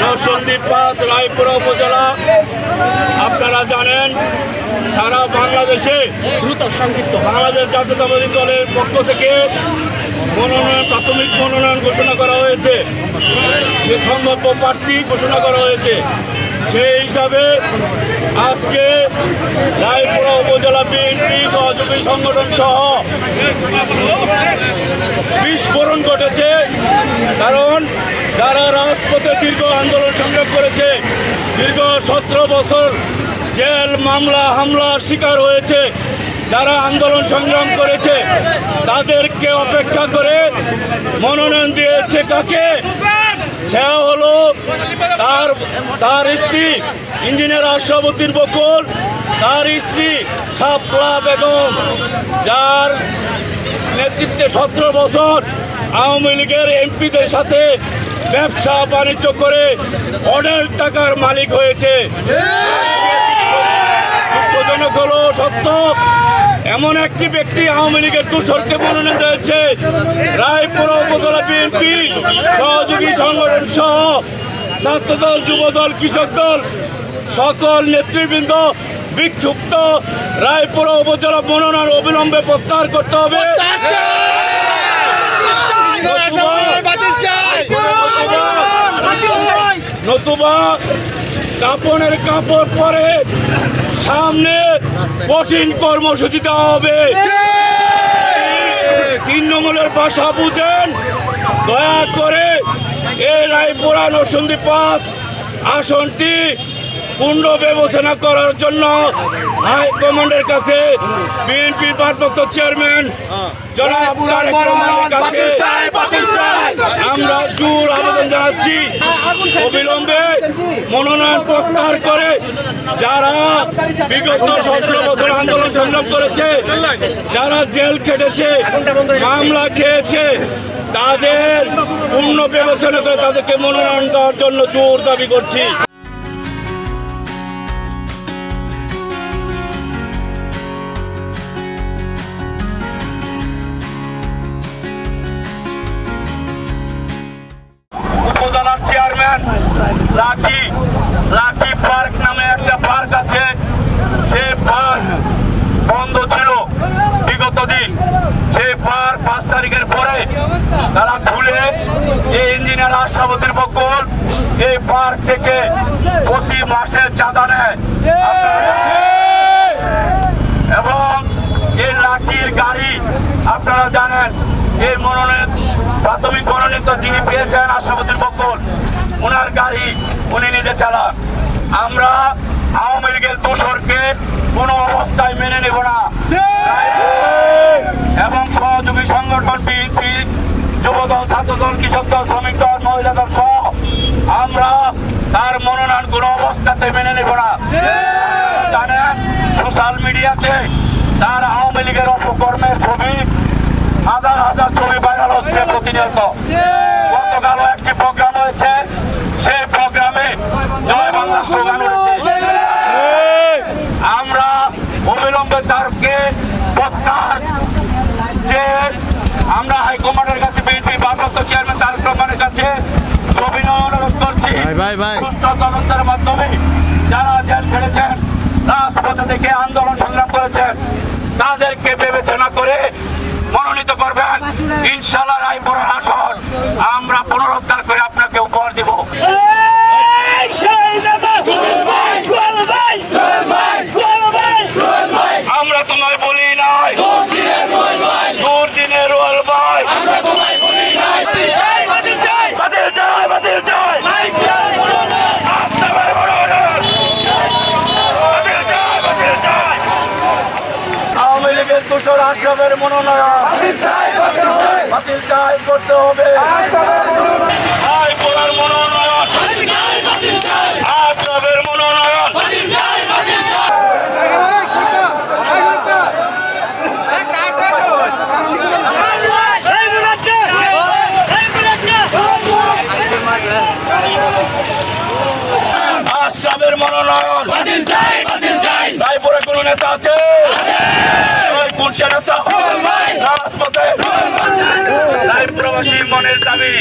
Narsingdi pass Raipura উপজেলা। আপনারা জানেন, সারা বাংলাদেশে দ্রুত সংক্ষিপ্ত বাংলাদেশ জাতীয়তাবাদী দলের পক্ষ থেকে মনোনয়ন, প্রাথমিক মনোনয়ন ঘোষণা করা হয়েছে। সে সম্ভাব্য প্রার্থী ঘোষণা করা হয়েছে। সেই হিসাবে আজকে রায়পুরা উপজেলা বিএনপি সহযোগী সংগঠন সহ বিস্ফোরণ ঘটেছে। কারণ যারা রাজপথে দীর্ঘ আন্দোলন সংগ্রাম করেছে, দীর্ঘ সতেরো বছর জেল, মামলা, হামলার শিকার হয়েছে যারা আন্দোলন সংগ্রাম করেছে, তাদেরকে অপেক্ষা করে মনোনয়ন দিয়েছে কাকে? সে হলো তার তার স্ত্রী, ইঞ্জিনিয়ার আশরাফুদ্দিন বকুল। তার স্ত্রী সাপলা বেগম, যার নেতৃত্বে সতেরো বছর আওয়ামী লীগের এমপিদের সাথে ব্যবসা বাণিজ্য করে অনেক টাকার মালিক হয়েছে। হলো সত্য। এমন একটি ব্যক্তি আওয়ামী লীগের তুষরকে মনোনয়ন দিয়েছে। রায়পুর উপজেলা বিএনপি সহযোগী সংগঠন সহ ছাত্রদল, যুবদল, কৃষক দল, সকল নেতৃবৃন্দ বিক্ষুব্ধ। রায়পুর উপজেলা মনোনয়ন অবিলম্বে প্রত্যাহার করতে হবে। নতুবা কাপড়ের কাপড় পরে সামনে কঠিন কর্মসূচি দেওয়া হবে। তিন নম্বরের ভাষা বুঝেন। দয়া করে এই রায়পুরা নরসন্দী পাস। আসনটি পূর্ণ বিবেচনা করার জন্য হাইকমান্ডের কাছে বিএনপির ভারপ্রাপ্ত চেয়ারম্যান জনাব কাছে আমরা জোর আবেদন জানাচ্ছি। অবিলম্বে মনোনয়ন প্রত্যাহার করে যারা বিগত সতেরো বছর আন্দোলন সংগ্রাম করেছে, যারা জেল খেটেছে, মামলা খেয়েছে, তাদের পূর্ণ বিবেচনা করে তাদেরকে মনোনয়ন দেওয়ার জন্য জোর দাবি করছি। তারা খুলে এই ইঞ্জিনিয়ার আশাবতীর বকুল এই পার্ক থেকে প্রতি মাসে চাঁদা নেয়। এবং এই লাঠির গাড়ি, আপনারা জানেন, এই মনোনয়ন প্রাথমিক মনোনীত যিনি পেয়েছেন আশাবতীর বকুল ওনার গাড়ি উনি নিজে চালান। আমরা আওয়ামী লীগের দোষরকে কোনো অবস্থায় মেনে নেব না এবং সহযোগী সংগঠন বিএনপি যুবদল ছাত্রদল কৃষক দল শ্রমিক দল মহিলা দল সহ আমরা তার মনোনয়ন কোনো অবস্থাতে মেনে নেব না। জানেন, সোশ্যাল মিডিয়াতে তার আওয়ামী লীগের অপকর্মের ছবি হাজার হাজার ছবি ভাইরাল হচ্ছে প্রতিনিয়ত। গতকালও একটি প্রোগ্রাম হয়েছে, সেই প্রোগ্রামে জয় বাংলা স্লোগান আমরা অবিলম্বে তারকে প্রত্যাহার যে আমরা হাইকমান্ডের কাছে বিএনপি ভারপ্রাপ্ত চেয়ারম্যান তারেক রহমানের কাছে সবিনয় অনুরোধ করছি ভাই, ভাই। সুষ্ঠু তদন্তের মাধ্যমে যারা জেল খেটেছেন রাজপথে থেকে আন্দোলন সংগ্রাম করেছেন তাদেরকে বিবেচনা করে মনোনীত করবেন। ইনশাল্লাহ রায়পুর আসন আমরা পুনরুদ্ধার করে আপনাকে উপহার দিব। আমরা তোমায় বলি নাই। দুর্দিনের রোয়াল ভাই আশরাফের মনোনয়ন। বাতিল চাই করতে হবে। পোলার মনোনয়ন। আশরাফের মনোনয়ন। পাচ্ছে না তো রাজপথে। প্রবাসী মনের দাবি।